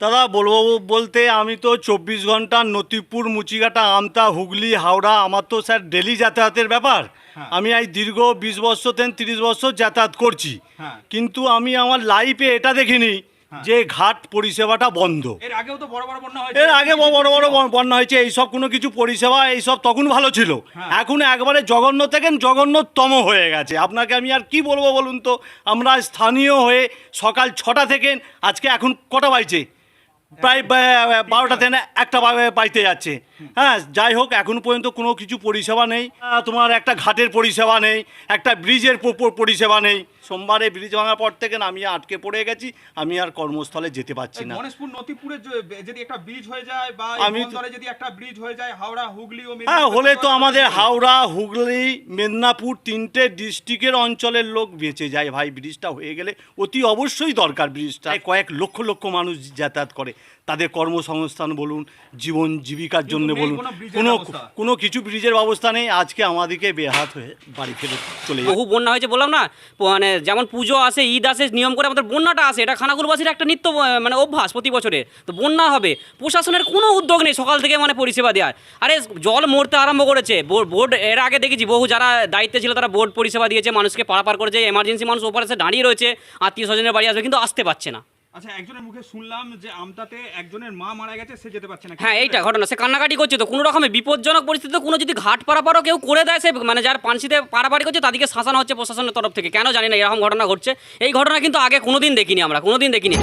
দাদা বলব বলতে আমি তো চব্বিশ ঘণ্টা নতিপুর মুচিঘাটা আমতা হুগলি হাওড়া আমার তো স্যার ডেলি যাতায়াতের ব্যাপার হ্যাঁ। আমি এই দীর্ঘ বিশ বছর থেকে তিরিশ বছর যাতায়াত করছি হ্যাঁ। কিন্তু আমি আমার লাইফে এটা দেখিনি হ্যাঁ। যে ঘাট পরিষেবাটা বন্ধ এর আগেও তো বড় বড় বন্যা হয়েছে এর আগে বড় বড় বড় বন- বন্যা হয়েছে এইসব কোনো কিছু পরিষেবা এইসব তখন ভালো ছিল। এখন একবারে জঘন্য থেকে জঘন্যতম হয়ে গেছে আপনাকে আমি আর কি বলব বলুন তো আমরা স্থানীয় হয়ে সকাল ছটা থেকে আজকে এখন কটা বাজছে প্রায় বারোটা থেকে একটা বাজতে যাচ্ছে। হ্যাঁ যাই হোক, এখন পর্যন্ত কোনো কিছু পরিষেবা নেই। তোমার একটা ঘাটের পরিষেবা নেই, একটা ব্রিজের পরিষেবা নেই। সোমবারে ব্রিজ ভাঙার পর থেকে না আমি আটকে পড়ে গেছি আমি আর কর্মস্থলে যেতে পারছি না। গণেশপুর নতিপুরে যদি একটা ব্রিজ হয়ে যায় বা আমি যদি একটা ব্রিজ হয়ে যায় হাওড়া হুগলি ও হ্যাঁ হলে তো আমাদের হাওড়া হুগলি মেদিনীপুর তিনটে ডিস্ট্রিক্টের অঞ্চলের লোক বেঁচে যায়। ভাই ব্রিজটা হয়ে গেলে অতি অবশ্যই দরকার ব্রিজটা কয়েক লক্ষ লক্ষ মানুষ যাতায়াত করে। তাদের কর্মসংস্থান বলুন জীবন জীবিকার জন্য বলুন কোনো কোনো কিছু ব্রিজের ব্যবস্থা নেই আজকে আমাদেরকে বেহাত হয়ে বাড়ি ফেলে চলে যায় বহু বন্যা হয়েছে বললাম না মানে যেমন পুজো আসে ঈদ আসে নিয়ম করে আমাদের বন্যাটা আসে এটা খানাকুলবাসীর একটা নিত্য মানে অভ্যাস প্রতি বছরে। তো বন্যা হবে প্রশাসনের কোনো উদ্যোগ নেই সকাল থেকে মানে পরিষেবা দেওয়ার। আরে জল মরতে আরম্ভ করেছে বোর্ড এর আগে দেখেছি বহু যারা দায়িত্বে ছিল তারা বোর্ড পরিষেবা দিয়েছে মানুষকে পারাপার করেছে এমার্জেন্সি মানুষ ওপারে এসে দাঁড়িয়ে রয়েছে আত্মীয় স্বজনের বাড়ি আসবে কিন্তু আসতে পারছে না। আচ্ছা একজনের মুখে শুনলাম যে আমতাতে একজনের মা মারা গেছে সে যেতে পারছে না। হ্যাঁ এইটা ঘটনা সে কান্নাকাটি করছে তো কোনো রকমের বিপজ্জনক পরিস্থিতিতে কোনো যদি ঘাট পারাপারও কেউ করে দেয় সে মানে যার পানসিতে পারাপারি করছে তাদেরকে শাসানো হচ্ছে প্রশাসনের তরফ থেকে। কেন জানি না এরকম ঘটনা ঘটছে। এই ঘটনা কিন্তু আগে কোনোদিন দেখিনি আমরা কোনোদিন দেখিনি।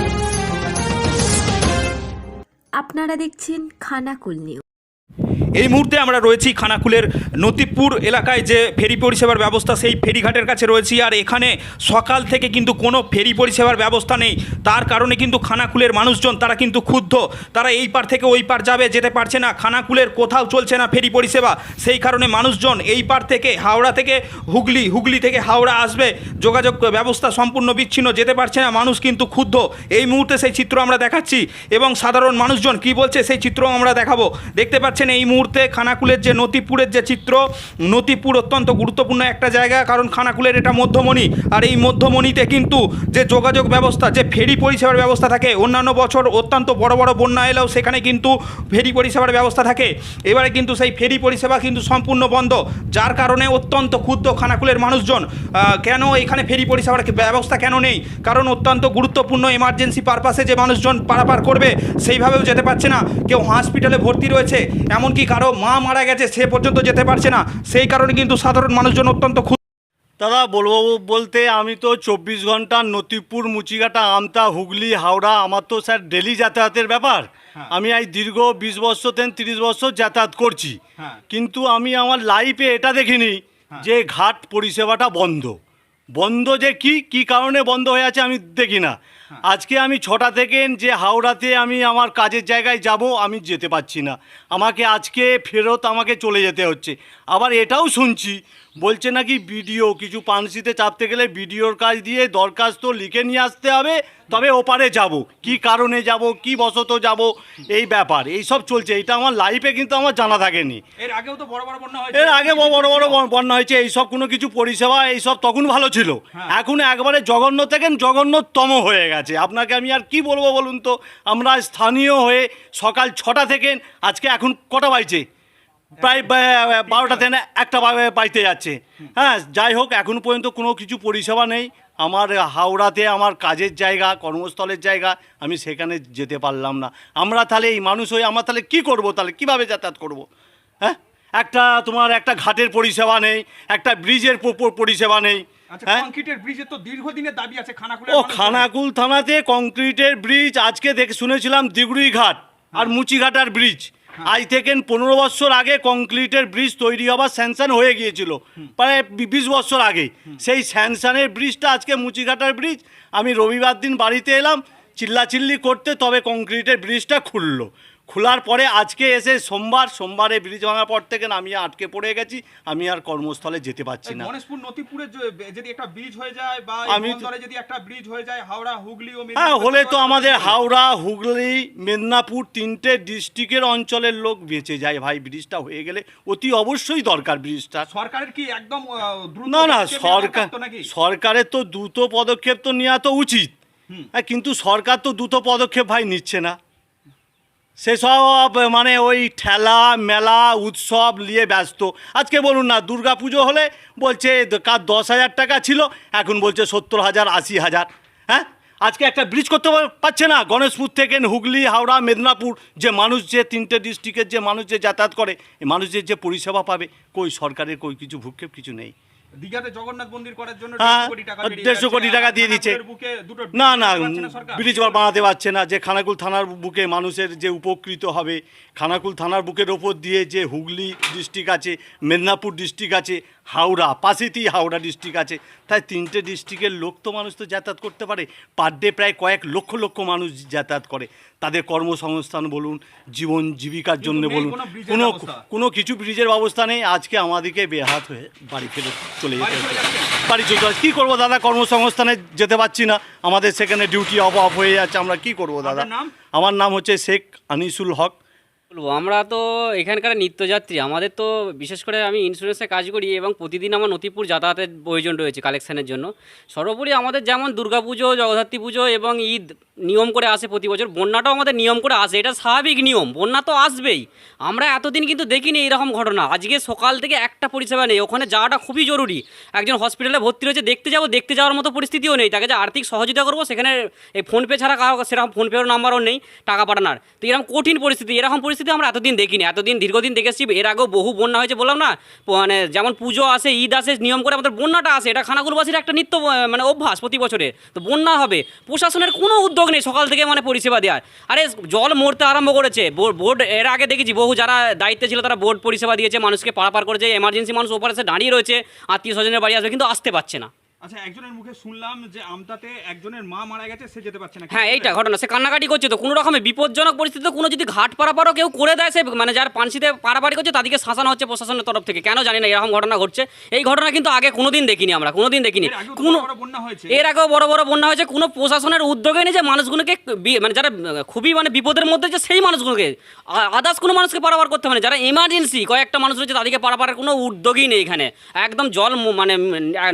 আপনারা দেখছেন খানাকুল নিউজ। এই মুহূর্তে আমরা রয়েছি খানাকুলের নতিপুর এলাকায় যে ফেরি পরিষেবার ব্যবস্থা, সেই ফেরিঘাটের কাছে রয়েছি। আর এখানে সকাল থেকে কিন্তু কোনো ফেরি পরিষেবার ব্যবস্থা নেই। তার কারণে কিন্তু খানাকুলের মানুষজন, তারা কিন্তু ক্ষুব্ধ। তারা এই পার থেকে ওই পার যাবে, যেতে পারছে না। খানাকুলের কোথাও চলছে না ফেরি পরিষেবা। সেই কারণে মানুষজন এই পার থেকে হাওড়া থেকে হুগলি হুগলি থেকে হাওড়া আসবে। যোগাযোগ ব্যবস্থা সম্পূর্ণ বিচ্ছিন্ন, যেতে পারছে না। মানুষ কিন্তু ক্ষুব্ধ। এই মুহূর্তে সেই চিত্র আমরা দেখাচ্ছি। এবং সাধারণ মানুষজন কি বলছে, সেই চিত্র আমরা দেখাবো। দেখতে পাচ্ছেন এই মুহূর্তে খানাকুলের যে নতিপুরের যে চিত্র, নতিপুর অত্যন্ত গুরুত্বপূর্ণ একটা জায়গা, কারণ খানাকুলের এটা মধ্যমণি। আর এই মধ্যমণিতে কিন্তু যে যোগাযোগ ব্যবস্থা, যে ফেরি পরিষেবার ব্যবস্থা থাকে, অন্যান্য বছর অত্যন্ত বড় বড় বন্যা এলেও সেখানে কিন্তু ফেরি পরিষেবার ব্যবস্থা থাকে। এবারে কিন্তু সেই ফেরি পরিষেবা কিন্তু সম্পূর্ণ বন্ধ, যার কারণে অত্যন্ত ক্ষুদ্র খানাকুলের মানুষজন। কেন এখানে ফেরি পরিষেবার ব্যবস্থা কেন নেই? কারণ অত্যন্ত গুরুত্বপূর্ণ এমার্জেন্সি পারপাসে যে মানুষজন পারাপার করবে, সেইভাবেও যেতে পারছে না। কেউ হসপিটালে ভর্তি রয়েছে এমনকি কারও মা মারা গেছে সে পর্যন্ত যেতে পারছে না সেই কারণে কিন্তু সাধারণ মানুষজন অত্যন্ত দাদা বলব বলতে আমি তো চব্বিশ ঘণ্টা নতিপুর মুচিঘাটা আমতা হুগলি হাওড়া আমার তো স্যার ডেলি যাতায়াতের ব্যাপার হ্যাঁ। আমি এই দীর্ঘ বিশ বছর থেকে তিরিশ বছর যাতায়াত করছি হ্যাঁ। কিন্তু আমি আমার লাইফে এটা দেখিনি হ্যাঁ। যে ঘাট পরিষেবাটা বন্ধ বন্ধ যে কি কি কারণে বন্ধ হয়ে আছে আমি দেখি না। আজকে আমি ছটা থেকে যে হাওড়াতে আমি আমার কাজের জায়গায় যাব আমি যেতে পারছি না। আমাকে আজকে ফেরত আমাকে চলে যেতে হচ্ছে। আবার এটাও শুনছি বলছে নাকি বিডিও কিছু পানসিতে চাপতে গেলে বিডিওর কাজ দিয়ে দরখাস্ত লিখে নিয়ে আসতে হবে তবে ওপারে যাব। কি কারণে যাব কি বশত যাব এই ব্যাপার এই সব চলছে। এটা আমার লাইফে কিন্তু আমার জানা থাকেনি। এর আগেও তো বড় বড় বন্যা হয়েছে। এর আগে বড় বড় বড় বন- বন্যা হয়েছে এইসব কোনো কিছু পরিষেবা এইসব তখন ভালো ছিল। হ্যাঁ। এখন একবারে জঘন্য থেকে জঘন্যতম হয়ে গেছে। আপনাকে আমি আর কি বলব বলুন তো? আমরা স্থানীয় হয়ে সকাল ছটা থেকে আজকে এখন কটা বাইছে প্রায় বারোটা থেকে একটা বা- বাজতে যাচ্ছে। হ্যাঁ যাই হোক, এখন পর্যন্ত কোনো কিছু পরিষেবা নেই। আমার হাওড়াতে আমার কাজের জায়গা, কর্মস্থলের জায়গা, আমি সেখানে যেতে পারলাম না। আমরা তাহলে এই মানুষ হয়ে আমরা তাহলে কি করব তাহলে? কীভাবে যাতায়াত করব? হ্যাঁ? একটা তোমার একটা ঘাটের পরিষেবা নেই, একটা ব্রিজের পরিষেবা নেই। আচ্ছা হ্যাঁ? ও। খানাকুল থানাতে কংক্রিটের ব্রিজ আজকে দেখে শুনেছিলাম দিগুড়ি ঘাট আর মুচিঘাটার ব্রিজ আজ থেকে পনেরো বছর আগে কংক্রিটের ব্রিজ তৈরি হবার স্যাংশন হয়ে গিয়েছিল। প্রায় বিশ বছর আগে। সেই স্যাংশনের ব্রিজটা আজকে মুচিঘাটার ব্রিজ আমি রবিবার দিন বাড়িতে এলাম চিল্লাচিল্লি করতে তবে কংক্রিটের ব্রিজটা খুললো। খোলার পরে আজকে এসে সোমবার সোমবারে ব্রিজ ভাঙার পর থেকে আমি আটকে পড়ে গেছি আমি আর কর্মস্থলে যেতে পারছি না। গণেশপুর নতিপুরে যদি একটা ব্রিজ হয়ে যায় বা আমি যদি একটা ব্রিজ হয়ে যায় হাওড়া হুগলি ও হ্যাঁ হলে তো আমাদের হাওড়া হুগলি মেদিনীপুর তিনটে ডিস্ট্রিক্টের অঞ্চলের লোক বেঁচে যায়। ভাই ব্রিজটা হয়ে গেলে অতি অবশ্যই দরকার ব্রিজটা। সরকারের কি একদম না না সরকার সরকারের তো দ্রুত পদক্ষেপ তো নেওয়া তো উচিত। হ্যাঁ কিন্তু সরকার তো দ্রুত পদক্ষেপ ভাই নিচ্ছে না। সেসব মানে ওই ঠেলা, মেলা, উৎসব নিয়ে ব্যস্ত। আজকে বলুন না দুর্গা পুজো হলে বলছে কার দশ হাজার টাকা ছিল, এখন বলছে সত্তর হাজার, আশি হাজার। হ্যাঁ? আজকে একটা ব্রিজ করতে পারছে না, গণেশপুর থেকে হুগলি, হাওড়া, মেদিনীপুর, যে মানুষ যে তিনটে ডিস্ট্রিক্টের যে মানুষ যে যাতায়াত করে মানুষের যে পরিষেবা পাবে, কই সরকারের কই কিছু ভূক্ষেপ, কিছু নেই। দীঘাতে জগন্নাথ মন্দির করার জন্য হ্যাঁ, দেড়শো কোটি টাকা দিয়ে দিচ্ছে। না না বানাতে পারছে না ব্রিজ বানাতে পারছে না। যে খানাকুল থানার বুকে মানুষের যে উপকৃত হবে খানাকুল থানার বুকের ওপর দিয়ে যে হুগলি ডিস্ট্রিক্ট আছে মেদিনীপুর ডিস্ট্রিক্ট আছে হাওড়া পাশেতেই হাওড়া ডিস্ট্রিক্ট আছে। তাই তিনটে ডিস্ট্রিক্টের লোক তো মানুষ তো যাতায়াত করতে পারে। পার ডে প্রায় কয়েক লক্ষ লক্ষ মানুষ যাতায়াত করে। তাদের কর্মসংস্থান বলুন জীবন জীবিকার জন্য বলুন কোনো। কোনো কিছু ব্রিজের ব্যবস্থা নেই। আজকে আমাদেরকে বেহাত হয়ে বাড়ি ফেরত চলে যেতে বাড়ি হচ্ছে। চলতে হবে। কি করব দাদা? কর্মসংস্থানে যেতে পারছি না। আমাদের সেখানে ডিউটি অফ অফ হয়ে যাচ্ছে। আমরা কি করব দাদা? আমার নাম হচ্ছে শেখ আনিসুল হক। বলব আমরা তো এখানকার নিত্যযাত্রী। আমাদের তো বিশেষ করে আমি ইন্স্যুরেন্সে কাজ করি এবং প্রতিদিন আমার নথিপুর যাতায়াতের প্রয়োজন রয়েছে কালেকশানের জন্য। সর্বোপরি আমাদের যেমন দুর্গাপুজো জগদ্ধাত্রী পুজো এবং ঈদ নিয়ম করে আসে প্রতি বছর। বন্যাটাও আমাদের নিয়ম করে আসে। এটা স্বাভাবিক নিয়ম। বন্যা তো আসবেই। আমরা এতদিন কিন্তু দেখিনি এরকম ঘটনা। আজকে সকাল থেকে একটা পরিষেবা নেই। ওখানে যাওয়াটা খুবই জরুরি। একজন হসপিটালে ভর্তি রয়েছে। দেখতে যাব। দেখতে যাওয়ার মতো পরিস্থিতিও নেই। তাকে যে আর্থিক সহযোগিতা করব, সেখানে এই ফোনপে ছাড়া কারও সেরকম ফোনপের নাম্বারও নেই। টাকা পাঠানোর। তো এরকম কঠিন পরিস্থিতি। এরকম পরিস্থিতি আমরা এতদিন দেখিনি। এতদিন দীর্ঘদিন দেখেছি। এর আগেও বহু বন্যা হয়েছে বললাম না? মানে যেমন পুজো আসে, ঈদ আসে, নিয়ম করে আমাদের বন্যাটা আসে। এটা খানাকুলবাসীর একটা নিত্য মানে অভ্যাস প্রতি বছরে। তো বন্যা হবে। প্রশাসনের কোনো উদ্যোগ নেই, সকাল থেকে মানে পরিষেবা দেওয়ার। আরে, জল মরতে আরম্ভ করেছে। বোর্ড এর আগে দেখেছি বহু যারা দায়িত্বে ছিল, তারা বোর্ড পরিষেবা দিয়েছে, মানুষকে পারাপার করেছে এমার্জেন্সি মানুষ ওপারে দাঁড়িয়ে রয়েছে আত্মীয় স্বজনের বাড়ি আসবে, কিন্তু আসতে পারছে না। আচ্ছা একজনের মুখে শুনলাম যে আমতাতে একজনের মা মারা গেছে সে যেতে পারছে না। হ্যাঁ এইটা ঘটনা সে কান্নাকাটি করছে তো। কোনো রকমের বিপজ্জনক পরিস্থিতিতে কোনো যদি ঘাট পারাপারও কেউ করে দেয় সে মানে যার পানসিতে পারাপারি করছে তাদেরকে শাসানো হচ্ছে প্রশাসনের তরফ থেকে। কেন জানি না এরকম ঘটনা ঘটছে। এই ঘটনা কিন্তু আগে দেখিনি আমরা কোনোদিন দেখিনি। তো কোনো বড় বন্যা হয়েছে। এর আগেও বড় বড় বন্যা হয়েছে। কোনো প্রশাসনের উদ্যোগে নেই যে মানুষগুলোকে মানে যারা খুবই মানে বিপদের মধ্যে যে সেই মানুষগুলোকে আদার্স কোনো মানুষকে পারাপার করতে মানে যারা এমার্জেন্সি কয়েকটা মানুষ রয়েছে তাদেরকে পারাপারের কোনো উদ্যোগই নেই এখানে। একদম জল মানে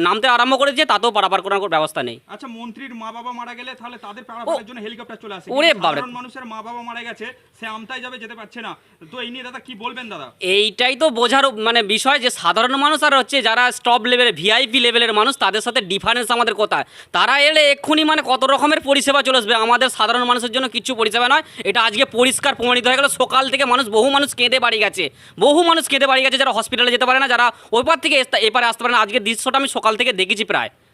নামতে আরম্ভ করেছে তাতেও পারাপার করার কোনো ব্যবস্থা নেই। আচ্ছা মন্ত্রীর মা বাবা মারা গেলে তাহলে তাদের পাড়াপাড়ার জন্য হেলিকপ্টার চলে আসে। ওরে। সাধারণ মানুষের মা বাবা মারা গেছে সে আমতায় যাবে যেতে পারছে না। তো এই নিয়ে দাদা কি বলবেন দাদা? এইটাই তো বোঝার মানে বিষয় যে সাধারণ মানুষ আর হচ্ছে যারা স্টপ লেভেলের ভিআইপি লেভেলের মানুষ তাদের সাথে ডিফারেন্স আমাদের কোথায়? তারা এলে এক্ষুনি মানে কত রকমের পরিষেবা চলে আসবে। আমাদের সাধারণ মানুষের জন্য কিছু পরিষেবা নয়। এটা আজকে পরিষ্কার প্রমাণিত হয়ে গেল। সকাল থেকে মানুষ বহু মানুষ কেঁদে বাড়ি গেছে। বহু মানুষ কেঁদে বাড়ি গেছে যারা হসপিটালে যেতে পারে না যারা ওই পার থেকে এপারে আসতে পারে না। আজকের দৃশ্যটা আমি সকাল থেকে দেখেছি প্রায়।